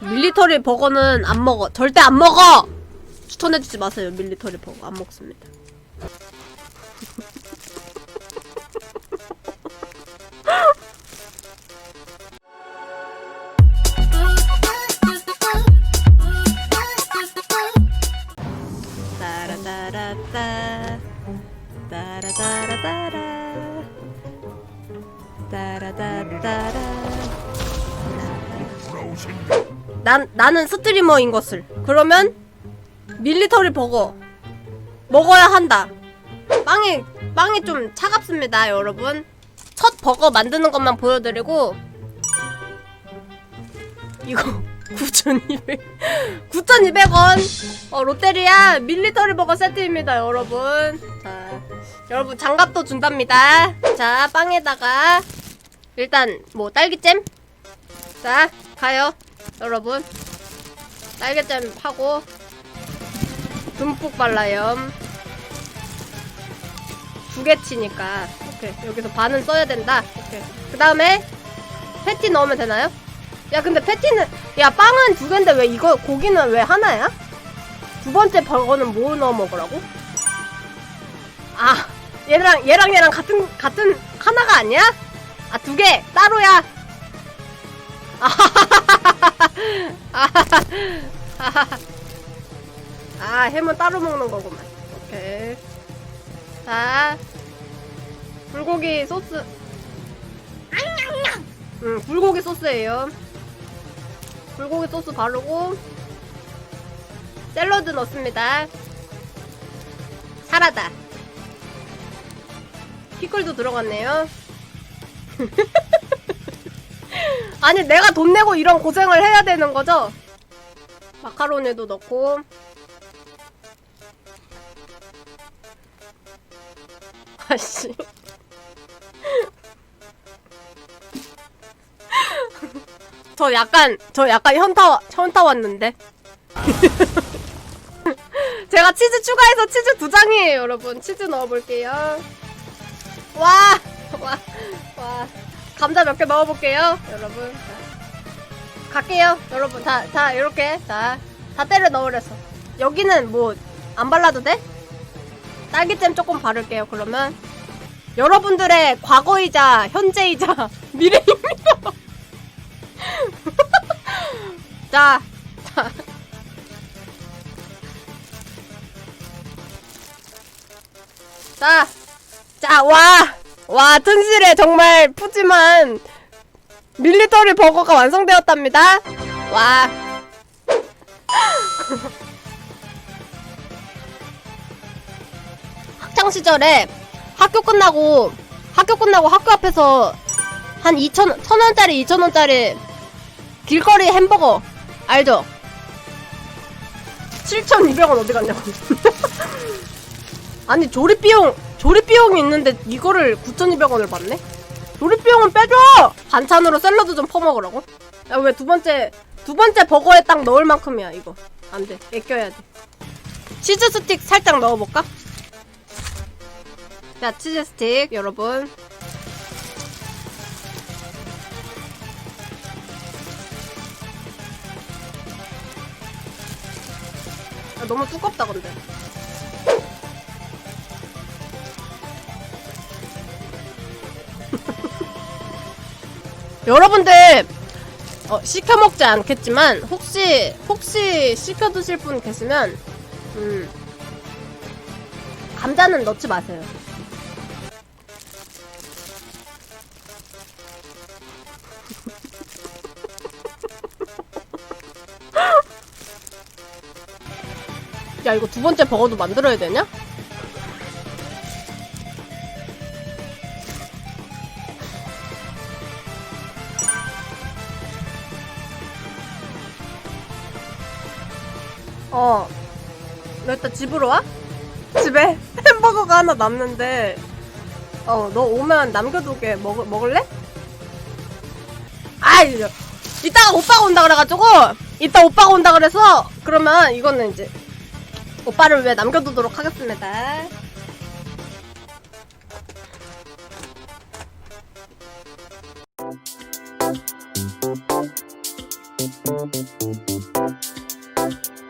밀리터리 버거는 안 먹어. 절대 안 먹어. 추천해주지 마세요. 밀리터리 버거 안 먹습니다. 따라따라따 따라따라따라 따라따따라 난 나는 스트리머인 것을. 그러면 밀리터리 버거. 먹어야 한다. 빵이 빵이 좀 차갑습니다 여러분. 첫 버거 만드는 것만 보여드리고 이거 9,200 9,200원. 어, 롯데리아 밀리터리 버거 세트입니다 여러분. 자 여러분 장갑도 준답니다. 자 빵에다가 일단 뭐 딸기잼? 자 가요 여러분 딸기잼 하고 듬뿍 발라요 두 개 치니까 오케이 여기서 반은 써야 된다 오케이 그 다음에 패티 넣으면 되나요? 야 근데 패티는 야 빵은 두 개인데 왜 이거 고기는 왜 하나야? 두 번째 버거는 뭐 넣어 먹으라고? 아 얘랑 얘랑 얘랑 같은 같은 하나가 아니야? 아 두 개 따로야 아, 햄은 따로 먹는 거구만. 오케이. 자, 불고기 소스. 음, 불고기 소스예요. 불고기 소스 바르고 샐러드 넣습니다. 사라다. 피클도 들어갔네요. 아니 내가 돈 내고 이런 고생을 해야 되는 거죠? 마카로니도 넣고. 아씨. 저 약간 저 약간 현타 현타 왔는데. 제가 치즈 추가해서 치즈 두 장이에요 여러분. 치즈 넣어볼게요. 와 와, 와. 감자 몇개 넣어볼게요, 여러분. 자, 갈게요, 여러분. 자, 자, 이렇게. 자, 다 때려 넣으래서. 여기는 뭐, 안 발라도 돼? 딸기잼 조금 바를게요, 그러면. 여러분들의 과거이자, 현재이자, 미래입니다. 자, 자. 자, 자, 와! 와, 튼실해. 정말 푸짐한 밀리터리 버거가 완성되었답니다. 와. 학창 시절에 학교 끝나고 학교 끝나고 학교 앞에서 한 2천 1,000원짜리 2,000원짜리 길거리 햄버거 알죠? 7,200원 어디 갔냐고. 아니 조립 비용 조립 비용이 있는데 이거를 9,200원을 받네? 조립 비용은 빼줘! 반찬으로 샐러드 좀 퍼먹으라고? 야 왜 두 번째 두 번째 버거에 딱 넣을 만큼이야 이거 안돼 애껴야 돼 치즈 스틱 살짝 넣어볼까? 자 치즈 스틱 여러분 야, 너무 두껍다 근데 여러분들 어, 시켜 먹지 않겠지만 혹시 혹시 시켜 드실 분 계시면 음, 감자는 넣지 마세요. 야 이거 두 번째 버거도 만들어야 되냐? 어. 너 이따 집으로 와? 집에 햄버거가 하나 남는데, 어, 너 오면 남겨두게. 먹, 먹을래? 아이, 이따가 오빠가 온다 그래가지고, 이따 오빠가 온다 그래서, 그러면 이거는 이제, 오빠를 위해 남겨두도록 하겠습니다.